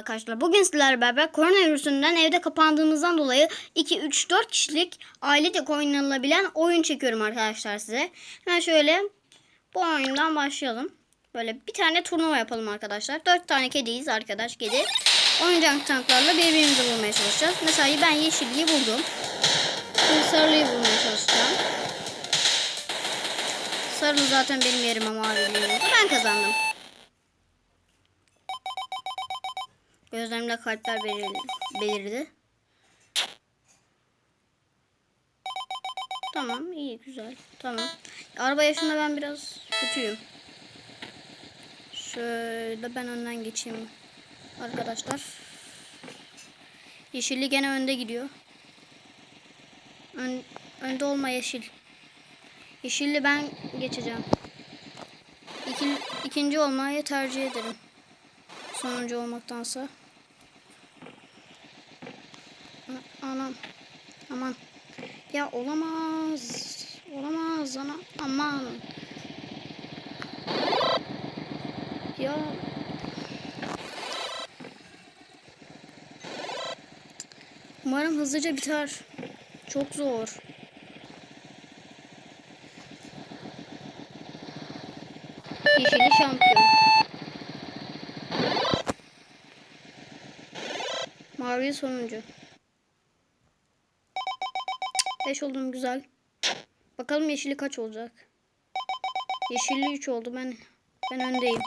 Arkadaşlar bugün sizlerle beraber koronavirüsünden evde kapandığımızdan dolayı 2, 3, 4 kişilik ailecek oynanabilen oyun çekiyorum arkadaşlar size. Hemen şöyle bu oyundan başlayalım. Böyle bir tane turnuva yapalım arkadaşlar. 4 tane kediyiz arkadaş kedi. Oyuncak tanklarla birbirimizi bulmaya çalışacağız. Mesela ben yeşilliği buldum. Şimdi sarılıyı bulmaya çalışacağım. Sarılı zaten benim yerim ama maviliğim oldu. Ben kazandım. Gözlerimde kalpler belirli, belirdi. Tamam iyi güzel. Tamam. Araba yaşında ben biraz kötüyüm. Şöyle ben önden geçeyim. Arkadaşlar. Yeşilli gene önde gidiyor. Ön, önde olma yeşil. Yeşilli ben geçeceğim. İki, ikinci olmayı tercih ederim. Sonuncu olmaktansa. Anam. Aman. Ya olamaz. Olamaz ana. Aman. Ya. Umarım hızlıca biter. Çok zor. Yeşili şampiyon. Mavi sonuncu. 5 oldum güzel. Bakalım yeşili kaç olacak. Yeşilli 3 oldu. Ben ben öndeyim.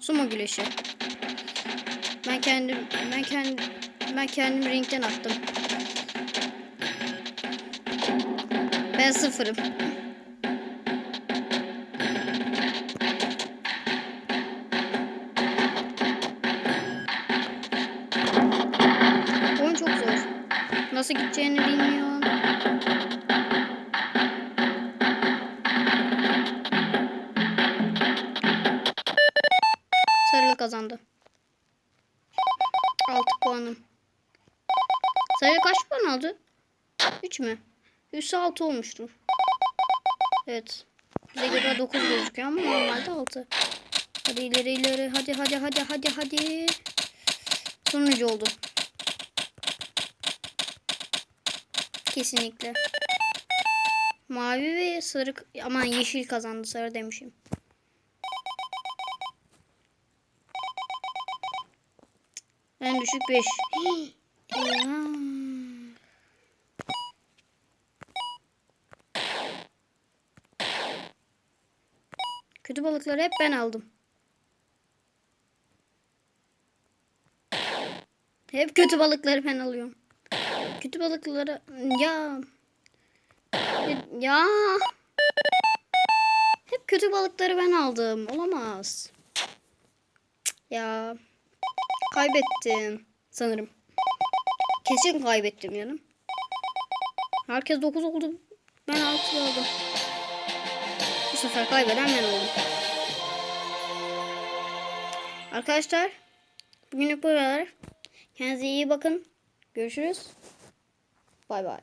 Sumo güreşi. Ben kendim ben kendim ben kendim ringden attım. Ben sıfırım. Nasıl gideceğini bilmiyorum. Sarılı kazandı. 6 puanım. Sarı kaç puan aldı? 3 mü? 3 6 olmuştur. Evet. Bize göre 9 gözüküyor ama normalde 6. Hadi ileri ileri. Hadi hadi hadi hadi hadi. Sonuncu oldu. Kesinlikle. Mavi ve sarı aman yeşil kazandı sarı demişim. En düşük 5. Kötü balıkları hep ben aldım. Hep kötü balıkları ben alıyorum. Kötü balıkları ya ya hep kötü balıkları ben aldım. Olamaz. Ya kaybettim sanırım. Kesin kaybettim yanım. Herkes 9 oldu. Ben 6 oldum. Bu sefer kaybeden ben oldum. Arkadaşlar bugünlük bu kadar. Kendinize iyi bakın. Görüşürüz. Bay bay.